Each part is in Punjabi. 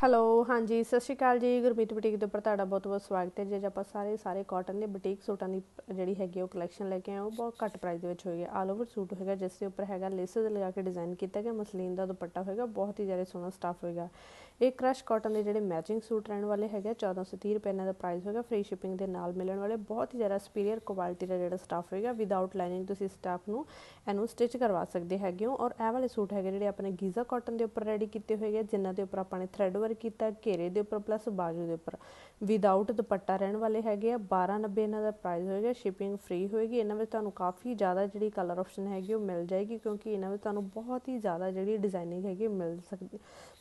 ਹੈਲੋ, ਹਾਂਜੀ, ਸਤਿ ਸ਼੍ਰੀ ਅਕਾਲ ਜੀ। ਗੁਰਮੀਤ ਬੁਟੀਕ ਦੇ ਉੱਪਰ ਤੁਹਾਡਾ ਬਹੁਤ ਬਹੁਤ ਸਵਾਗਤ ਹੈ। ਜੇ ਆਪਾਂ ਸਾਰੇ ਸਾਰੇ ਕਾਟਨ ਦੇ ਬੁਟੀਕ ਸੂਟਾਂ ਦੀ ਜਿਹੜੀ ਹੈਗੀ ਆ ਉਹ ਕਲੈਕਸ਼ਨ ਲੈ ਕੇ ਆਏ ਉਹ ਬਹੁਤ ਘੱਟ ਪ੍ਰਾਈਸ ਦੇ ਵਿੱਚ ਹੋਏਗੀ ਆਲ ਓਵਰ ਸੂਟ ਹੋਏਗਾ, ਜਿਸ ਦੇ ਉੱਪਰ ਹੈਗਾ ਲੇਸਸ ਲਗਾ ਕੇ ਡਿਜ਼ਾਈਨ ਕੀਤਾ ਗਿਆ, ਮਸਲੀਨ ਦਾ ਦੁਪੱਟਾ ਹੋਏਗਾ, ਬਹੁਤ ਹੀ ਜ਼ਿਆਦਾ ਸੋਹਣਾ ਸਟਾਫ ਹੋਏਗਾ। ਇਹ ਕ੍ਰਸ਼ ਕਾਟਨ ਦੇ ਜਿਹੜੇ ਮੈਚਿੰਗ ਸੂਟ ਰਹਿਣ ਵਾਲੇ ਹੈਗੇ 1430 ਰੁਪਏ ਇਹਨਾਂ ਦਾ ਪ੍ਰਾਈਸ ਹੋਏਗਾ ਫ੍ਰੀ ਸ਼ਿਪਿੰਗ ਦੇ ਨਾਲ ਮਿਲਣ ਵਾਲੇ, ਬਹੁਤ ਹੀ ਜ਼ਿਆਦਾ ਸੁਪੀਰੀਅਰ ਕੁਆਲਿਟੀ ਦਾ ਜਿਹੜਾ ਸਟਾਫ ਹੋਏਗਾ ਵਿਦਆਊਟ ਲਾਈਨਿੰਗ ਤੁਸੀਂ ਸਟਾਫ ਨੂੰ ਇਹਨੂੰ ਸਟਿਚ ਕਰਵਾ ਸਕਦੇ ਹੈਗੇ ਹੋ, ਔਰ ਇਹ ਵਾਲੇ ਸੂਟ ਹੈਗੇ ਜਿਹੜੇ ਆਪਣੇ ਗੀਜ਼ਾ ਕਾਟਨ ਦੇ ਉੱਪਰ ਰੈਡੀ ਕੀਤੇ ਹੋਏਗੇ ਜਿਨ੍ਹਾਂ ਦੇ ਉੱਪਰ ਆਪਾਂ ਨੇ ਥ੍ਰੈਡ ਵਰਕ ਕੀਤਾ, ਘੇਰੇ ਦੇ ਉੱਪਰ ਪਲੱਸ ਬਾਜੂ ਦੇ ਉੱਪਰ। ਵਿਦਆਊਟ ਦੁਪੱਟਾ ਰਹਿਣ ਵਾਲੇ ਹੈਗੇ ਆ 1290 ਇਹਨਾਂ ਦਾ ਪ੍ਰਾਈਸ ਹੋਏਗਾ ਸ਼ਿਪਿੰਗ ਫ੍ਰੀ ਹੋਏਗੀ, ਇਹਨਾਂ ਵਿੱਚ ਤੁਹਾਨੂੰ ਕਾਫੀ ਜ਼ਿਆਦਾ ਜਿਹੜੀ ਕਲਰ ਆਪਸ਼ਨ ਹੈਗੀ ਉਹ ਮਿਲ ਜਾਏਗੀ, ਕਿਉਂਕਿ ਇਹਨਾਂ ਵਿੱਚ ਤੁਹਾਨੂੰ ਬਹੁਤ ਹੀ ਜ਼ਿਆਦਾ ਜਿਹੜੀ ਡਿਜ਼ਾਈਨਿੰਗ ਹੈਗੀ ਮਿਲ ਸਕਦੀ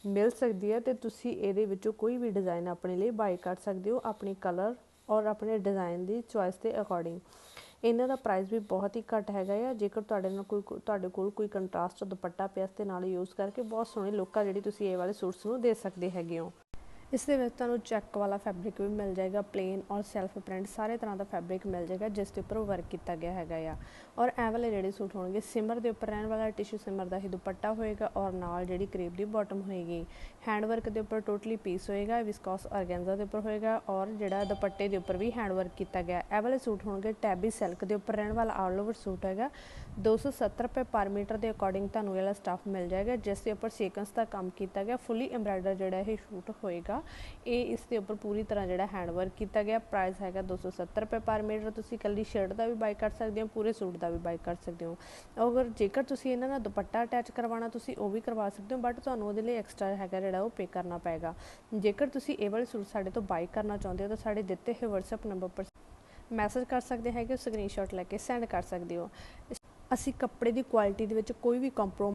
ਮਿਲ ਸਕਦੀ ਹੈ ਤੇ ਤੁਸੀਂ ਇਹਦੇ ਵਿੱਚੋਂ ਕੋਈ ਵੀ ਡਿਜ਼ਾਈਨ ਆਪਣੇ ਲਈ ਬਾਈ ਕਰ ਸਕਦੇ ਹੋ, ਆਪਣੀ ਕਲਰ ਔਰ ਆਪਣੇ ਡਿਜ਼ਾਈਨ ਦੀ ਚੁਆਇਸ ਦੇ ਅਕੋਰਡਿੰਗ ਇਹਨਾਂ ਦਾ ਪ੍ਰਾਈਸ ਵੀ ਬਹੁਤ ਹੀ ਘੱਟ ਹੈਗਾ ਆ। ਜੇਕਰ ਤੁਹਾਡੇ ਨਾਲ ਕੋਈ ਤੁਹਾਡੇ ਕੋਲ ਕੋਈ ਕੰਟਰਾਸਟ ਦੁਪੱਟਾ ਪਿਆ ਤੇ ਨਾਲ ਯੂਜ਼ ਕਰਕੇ ਬਹੁਤ ਸੋਹਣੇ ਲੁੱਕ ਆ ਜਿਹੜੀ ਤੁਸੀਂ ਇਹ ਵਾਲੇ ਸੂਟਸ ਨੂੰ ਦੇ ਸਕਦੇ ਹੈਗੇ ਹੋ। ਇਸ ਦੇ ਵਿੱਚ ਤੁਹਾਨੂੰ ਚੈੱਕ ਵਾਲਾ ਫੈਬਰਿਕ ਵੀ ਮਿਲ ਜਾਏਗਾ ਪਲੇਨ ਔਰ ਸੈਲਫ ਪ੍ਰਿੰਟ ਸਾਰੇ ਤਰ੍ਹਾਂ ਦਾ ਫੈਬਰਿਕ ਮਿਲ ਜਾਏਗਾ, ਜਿਸ ਦੇ ਉੱਪਰ ਵਰਕ ਕੀਤਾ ਗਿਆ ਹੈਗਾ ਆ। ਔਰ ਇਹ ਵਾਲੇ ਜਿਹੜੇ ਸੂਟ ਹੋਣਗੇ ਸਿਮਰ ਦੇ ਉੱਪਰ ਰਹਿਣ ਵਾਲਾ ਟਿਸ਼ੂ ਸਿਮਰ ਦਾ ਹੀ ਦੁਪੱਟਾ ਹੋਏਗਾ ਔਰ ਨਾਲ ਜਿਹੜੀ ਕਰੀਬ ਦੀ ਬਾਟਮ ਹੋਏਗੀ ਹੈਂਡ ਵਰਕ ਦੇ ਉੱਪਰ ਟੋਟਲੀ ਪੀਸ ਹੋਏਗਾ ਵਿਸਕੋਸ ਆਰਗੈਂਜ਼ਾ ਦੇ ਉੱਪਰ ਹੋਏਗਾ ਔਰ ਜਿਹੜਾ ਦੁਪੱਟੇ ਦੇ ਉੱਪਰ ਵੀ ਹੈਂਡ ਵਰਕ ਕੀਤਾ ਗਿਆ। ਇਹ ਵਾਲੇ ਸੂਟ ਹੋਣਗੇ ਟੈਬੀ ਸਿਲਕ ਦੇ ਉੱਪਰ ਰਹਿਣ ਵਾਲਾ ਆਲ ਓਵਰ ਸੂਟ ਹੈਗਾ। 270 ਰੁਪਏ ਪਰ ਮੀਟਰ ਦੇ ਅਕੋਰਡਿੰਗ ਤੁਹਾਨੂੰ ਇਹ ਵਾਲਾ ਸਟਾਫ ਮਿਲ ਜਾਏਗਾ, ਜਿਸ ਦੇ ਉੱਪਰ ਸੀਕੁਐਂਸ ਦਾ ਕੰਮ ਕੀਤਾ ਗਿਆ ਫੁੱਲੀ ਐਮਬਰਾਇਡਰ ਜਿਹੜਾ ਇਹ ਸ਼ੂਟ ਹੋਏਗਾ। ਇਹ ਇਸ ਦੇ ਉੱਪਰ ਪੂਰੀ ਤਰ੍ਹਾਂ ਜਿਹੜਾ ਹੈਂਡ ਵਰਕ ਕੀਤਾ ਗਿਆ। ਪ੍ਰਾਈਸ ਹੈਗਾ 270 ਰੁਪਏ ਪਰ ਮੀਟਰ ਤੁਸੀਂ ਕੱਲੀ ਸ਼ਰਟ ਦਾ ਵੀ ਬਾਈ ਕਰ ਸਕਦੇ ਹੋ, ਪੂਰੇ ਸੂਟ ਦਾ ਵੀ ਬਾਈ ਕਰ ਸਕਦੇ ਹੋ। ਅਗਰ ਜੇਕਰ ਤੁਸੀਂ ਇਹਨਾਂ ਨਾਲ ਦੁਪੱਟਾ ਅਟੈਚ ਕਰਵਾਉਣਾ, ਤੁਸੀਂ ਉਹ ਵੀ ਕਰਵਾ ਸਕਦੇ ਹੋ ਬਟ ਤੁਹਾਨੂੰ ਉਹਦੇ ਲਈ ਐਕਸਟਰਾ ਹੈਗਾ ਜਿਹੜਾ ਉਹ ਪੇ ਕਰਨਾ ਪਏਗਾ। ਜੇਕਰ ਤੁਸੀਂ ਇਹ ਵਾਲੇ ਸੂਟ ਸਾਡੇ ਤੋਂ ਬਾਈ ਕਰਨਾ ਚਾਹੁੰਦੇ ਹੋ, ਤਾਂ ਸਾਡੇ ਦਿੱਤੇ ਹੋਏ WhatsApp ਨੰਬਰ ਪਰ ਮੈਸੇਜ ਕਰ ਸਕਦੇ ਹੈਗੇ ਸਕਰੀਨਸ਼ਾਟ ਲੈ ਕੇ ਸੈਂਡ ਕਰ ਸਕਦੇ ਹੋ। ਅਸੀਂ ਕੱਪੜੇ ਦੀ ਕੁਆਲਿਟੀ ਦੇ ਵਿੱਚ ਕੋਈ ਵੀ ਕੰਪਰੋਮ